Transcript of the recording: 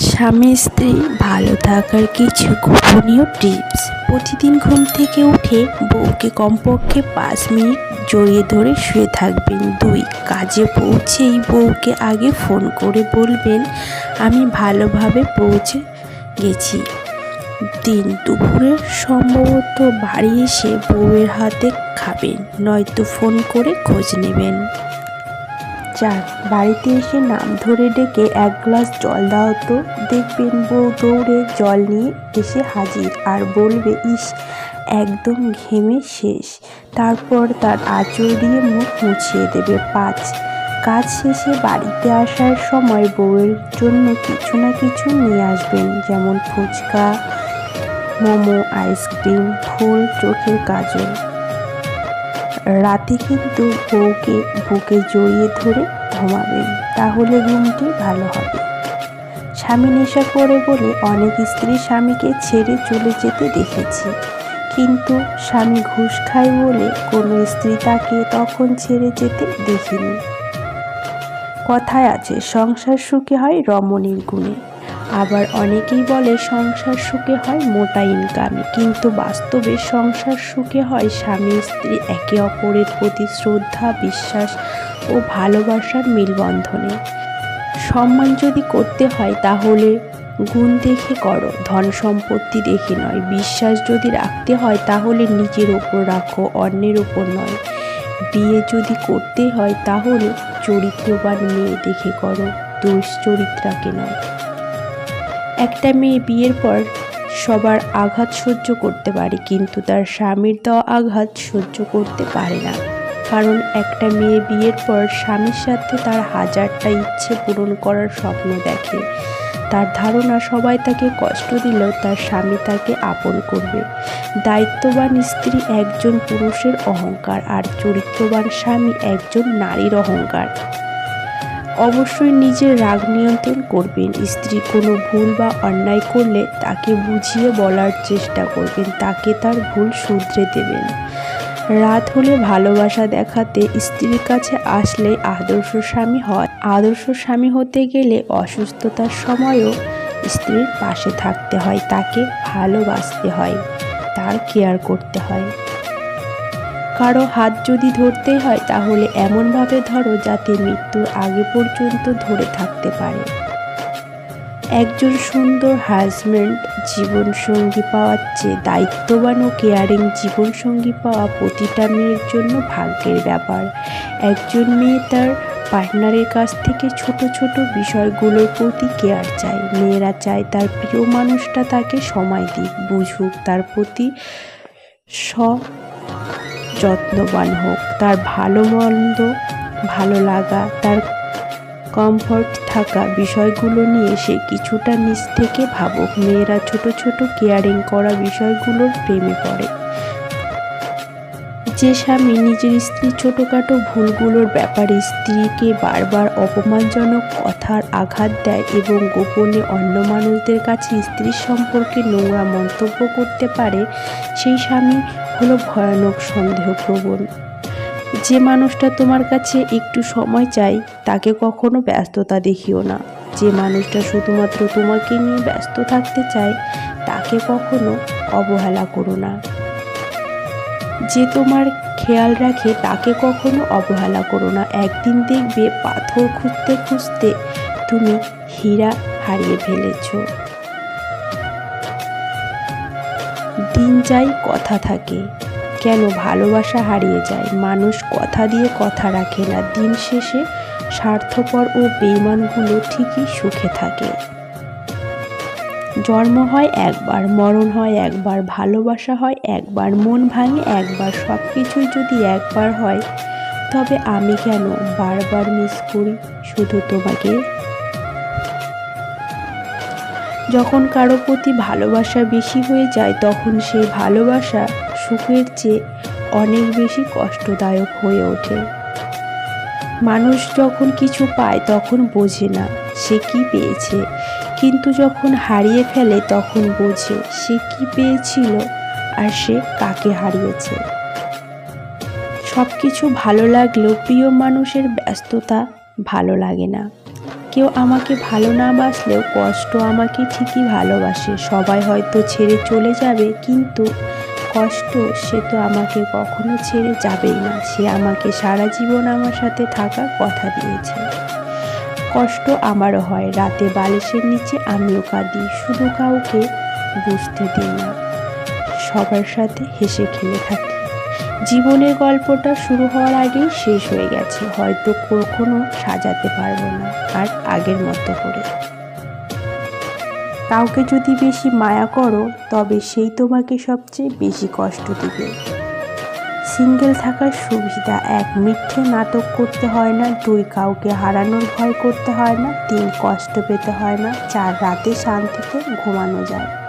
স্বামী স্ত্রী ভালো থাকার কিছু গোপনীয় টিপস প্রতিদিন ঘুম থেকে উঠে বউকে কমপক্ষে পাঁচ মিনিট জড়িয়ে ধরে শুয়ে থাকবেন। দুই, কাজে পৌঁছেই বউকে আগে ফোন করে বলবেন, আমি ভালোভাবে পৌঁছে গেছি। দিন দুপুরে সম্ভবত বাড়ি এসে বউয়ের হাতে খাবেন, নয়তো ফোন করে খোঁজ নেবেন। চার বাড়িতে এসে নাম ধরে ডেকে এক গ্লাস জল দাও তো। দেখবেন বউ দৌড়ে জল নিয়ে এসে হাজির আর বলবে, ইস, একদম ঘেমে শেষ। তারপর তার আঁচল দিয়ে মুখ মুছিয়ে দেবে পাঁচ। কাজ শেষে বাড়িতে আসার সময় বউয়ের জন্য কিছু না কিছু নিয়ে আসবেন, যেমন ফুচকা, মোমো, আইসক্রিম, ফুল, চোখের কাজল। রাতে কিন্তু বউকে বুকে জড়িয়ে ধরে ঘুমাবেন। তাহলে ঘুমটি ভালো হবে। স্বামী নেশা করে বলে অনেক স্ত্রী স্বামীকে ছেড়ে চলে যেতে দেখেছি। কিন্তু স্বামী ঘুষ খায় বলে কোনো স্ত্রী তাকে তখন ছেড়ে যেতে দেখিনি। কথায় আছে, সংসার সুখে হয় রমণীর গুণে। আবার অনেকেই বলে সংসার সুখে হয় মোটা ইনকামে কিন্তু বাস্তবে সংসার সুখে হয় স্বামী, স্ত্রী, একে অপরের প্রতি শ্রদ্ধা, বিশ্বাস ও ভালোবাসার মিলবন্ধনে। সম্মান যদি করতে হয় তাহলে গুণ দেখে করো, ধন সম্পত্তি দেখে নয়। বিশ্বাস যদি রাখতে হয় তাহলে নিজের ওপর রাখো, অন্যের ওপর নয়। বিয়ে যদি করতে হয় তাহলে চরিত্রবান মেয়ে দেখে করো দুশ্চরিত্রাকে নয়। একটা মেয়ে বিয়ের পর সবার আঘাত সহ্য করতে পারে, কিন্তু তার স্বামীর দেওয়া আঘাত সহ্য করতে পারে না। কারণ একটা মেয়ে বিয়ের পর স্বামীর সাথে তার হাজারটা ইচ্ছে পূরণ করার স্বপ্ন দেখে। তার ধারণা, সবাই তাকে কষ্ট দিলেও তার স্বামী তাকে আপন করবে। দায়িত্ববান স্ত্রী একজন পুরুষের অহংকার আর চরিত্রবান স্বামী একজন নারীর অহংকার। অবশ্যই নিজের রাগ নিয়ন্ত্রণ করবেন। স্ত্রী কোনো ভুল বা অন্যায় করলে তাকে বুঝিয়ে বলার চেষ্টা করবেন। তাকে তার ভুল শুধরে দেবেন। রাত হলে ভালোবাসা দেখাতে স্ত্রীর কাছে আসলে আদর্শ স্বামী হয়। আদর্শ স্বামী হতে গেলে অসুস্থতার সময়ও স্ত্রীর পাশে থাকতে হয়। তাকে ভালোবাসতে হয়। তার কেয়ার করতে হয়। কারও হাত যদি ধরতেই হয়, তাহলে এমনভাবে ধরো যাতে মৃত্যুর আগে পর্যন্ত ধরে থাকতে পারে। একজন সুন্দর হাজব্যান্ড জীবনসঙ্গী পাওয়ার চেয়ে দায়িত্ববান ও কেয়ারিং জীবনসঙ্গী পাওয়া প্রতিটা মেয়ের জন্য ভাগ্যের ব্যাপার। একজন মেয়ে তার পার্টনারের কাছ থেকে ছোট ছোট বিষয়গুলোর প্রতি কেয়ার চায়। মেয়েরা চায় তার প্রিয় মানুষটা তাকে সময় দিক, বুঝুক তার প্রতি স যত্নবান হোক। তার ভালো মন্দ, ভালো লাগা, তার কমফর্ট থাকা বিষয়গুলো নিয়ে সে কিছুটা নিজ থেকে ভাবুক। মেয়েরা ছোট ছোট কেয়ারিং করা বিষয়গুলোর প্রেমে পড়ে। যে স্বামী নিজের স্ত্রীর ছোটোখাটো ভুলগুলোর ব্যাপারে স্ত্রীকে বারবার অপমানজনক কথার আঘাত দেয় এবং গোপনে অন্য মানুষদের কাছে স্ত্রীর সম্পর্কে নোংরা মন্তব্য করতে পারে, সেই স্বামী হলো ভয়ানক সন্দেহপ্রবণ। যে মানুষটা তোমার কাছে একটু সময় চাই, তাকে কখনো ব্যস্ততা দেখিও না। যে মানুষটা শুধুমাত্র তোমাকে নিয়ে ব্যস্ত থাকতে চায়, তাকে কখনো অবহেলা করো না। যে তোমার খেয়াল রাখে তাকে কখনো অবহেলা করো না। একদিন দেখবে পাথর খুঁজতে খুঁজতে তুমি হীরা হারিয়ে ফেলেছ। দিন যাই কথা থাকে। কেন ভালোবাসা হারিয়ে যায়? মানুষ কথা দিয়ে কথা রাখে না। দিন শেষে স্বার্থপর ও বেইমানগুলো ঠিকই সুখে থাকে। জন্ম হয় একবার, মরণ হয় একবার, ভালোবাসা হয় একবার, মন ভাঙে একবার সব কিছুই যদি একবার হয়, তবে আমি কেন বারবার মিস করি শুধু তোমাকে? যখন কারও প্রতি ভালোবাসা বেশি হয়ে যায়, তখন সেই ভালোবাসা সুখের চেয়ে অনেক বেশি কষ্টদায়ক হয়ে ওঠে। মানুষ যখন কিছু পায়, তখন বোঝে না সে কি পেয়েছে। কিন্তু যখন হারিয়ে ফেলে তখন বোঝে সে কি পেয়েছিল আর সে কাকে হারিয়েছে। সব কিছু ভালো লাগলেও প্রিয় মানুষের ব্যস্ততা ভালো লাগে না। কেউ আমাকে ভালো না বাসলেও কষ্ট আমাকে ঠিকই ভালোবাসে। সবাই হয়তো ছেড়ে চলে যাবে, কিন্তু কষ্ট সে তো আমাকে কখনো ছেড়ে যাবেই না। সে আমাকে সারা জীবন আমার সাথে থাকার কথা দিয়েছে। কষ্ট আমারও হয়। রাতে বালিশের নিচে আমিও কাঁদি, শুধু কাউকে বুঝতে দিই না। সবার সাথে হেসে খেলে থাকি। জীবনের গল্পটা শুরু হওয়ার আগেই শেষ হয়ে গেছে। হয়তো কখনো সাজাতে পারব না, আর আগের মতো করে। কাউকে যদি বেশি মায়া করো, তবে সেই তোমাকে সবচেয়ে বেশি কষ্ট দিবে। সিঙ্গেল থাকার সুবিধা। এক, মিথ্যে নাটক করতে হয় না। দুই, কাউকে হারানোর ভয় করতে হয় না। তিন, কষ্ট পেতে হয় না। চার, রাতে শান্তিতে ঘুমানো যায়।